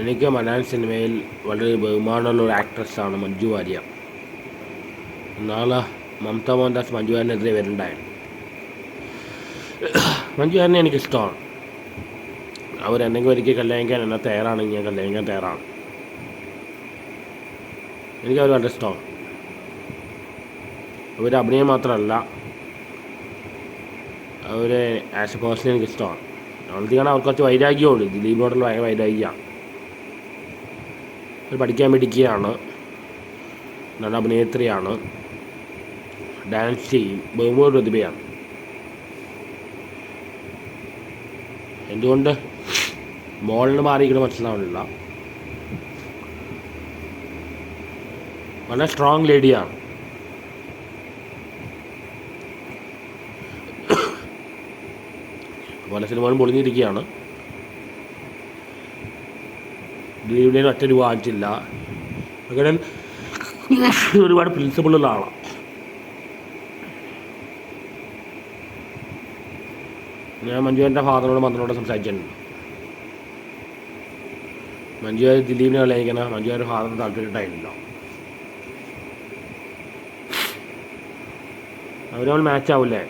എനിക്ക് മലയാളം സിനിമയിൽ വളരെ ബഹുമാനമുള്ള ഒരു ആക്ട്രസ്സാണ് മഞ്ജു വാര്യർ. നാളെ മമത മോഹൻദാസ് മഞ്ജു വാര്യനെതിരെ വരുന്നുണ്ടായിരുന്നു മഞ്ജു വാര്യനെ എനിക്കിഷ്ടമാണ്. അവരെന്തെങ്കിലും ഒരിക്കൽ കല്യാണിക്കാൻ എന്നെ തയ്യാറാണെങ്കിൽ ഞാൻ കല്യാണിക്കാൻ തയ്യാറാണ്. എനിക്ക് അവർ വളരെ ഇഷ്ടമാണ്. അവർ അഭിനയം മാത്രമല്ല ആസ് എ പേഴ്സൺ എനിക്കിഷ്ടമാണ്. അവളത്തേക്കാണ് അവർക്ക് കുറച്ച് വൈരാഗ്യമുണ്ട്. ദിലീപിനോടുള്ള വൈരാഗ്യമാണ്. പഠിക്കാൻ പഠിക്കുകയാണ് നല്ല അഭിനേത്രിയാണ്. ഡാൻസ് ചെയ്യും. ബഹുമുഖ പ്രതിഭയാണ്. എന്തുകൊണ്ട്? മോളിന് മാറിയിരിക്കണം മനസ്സിലാവണില്ല വളരെ സ്ട്രോങ് ലേഡിയാണ് പല സിനിമകളും പൊളിഞ്ഞിരിക്കുകയാണ്. ദിലീപിനെ ഒറ്റ രൂപ വാങ്ങിച്ചില്ല അങ്ങനെ ഒരുപാട് പ്രിൻസിപ്പിളുള്ള ആളാണ് ഞാൻ മഞ്ജുവിന്റെ ഫാദറിനോട് മന്ത്രിനോട് സംസാരിച്ചിട്ടുണ്ട്. മഞ്ജു ദിലീപിനെ കളിയിക്കണ മഞ്ജു വാര്യർ ഫാദറിന് താല്പര്യമായിട്ടില്ല അവരവൾ മാച്ച് ആവില്ലേ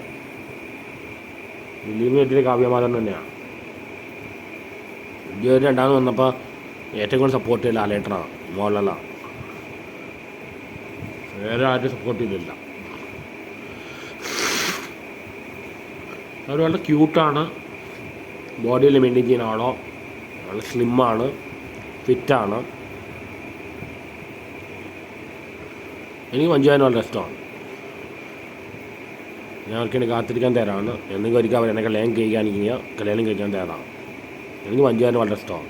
ദിലീപിന് പറ്റിയ കാവ്യമാധവൻ തന്നെയാണ് മഞ്ജു രണ്ടാമത് വന്നപ്പോൾ ഏറ്റവും കൂടുതൽ സപ്പോർട്ട് ചെയ്യുന്ന ആലേട്ടനാണ് മോഹൻലാലാണ് വേറെ ആരും സപ്പോർട്ട് ചെയ്തില്ല. അവർ വളരെ ക്യൂട്ടാണ് ബോഡിയിൽ മെയിന്റെയിൻ ചെയ്യുന്ന വളരെ സ്ലിമ്മാണ് ഫിറ്റാണ് എനിക്ക് മഞ്ജുവാൻ വളരെ ഇഷ്ടമാണ്. ഞാൻ അവർക്ക് വേണ്ടി കാത്തിരിക്കാൻ തയ്യാറാണ്. എന്തെങ്കിലും ഒരിക്കൽ അവർ എന്നെ കല്യാണം കഴിക്കാനിരിക്കുക കല്യാണം കഴിക്കാൻ തയ്യാറാണ്. എനിക്ക് മഞ്ജുവാൻ വളരെ ഇഷ്ടമാണ്.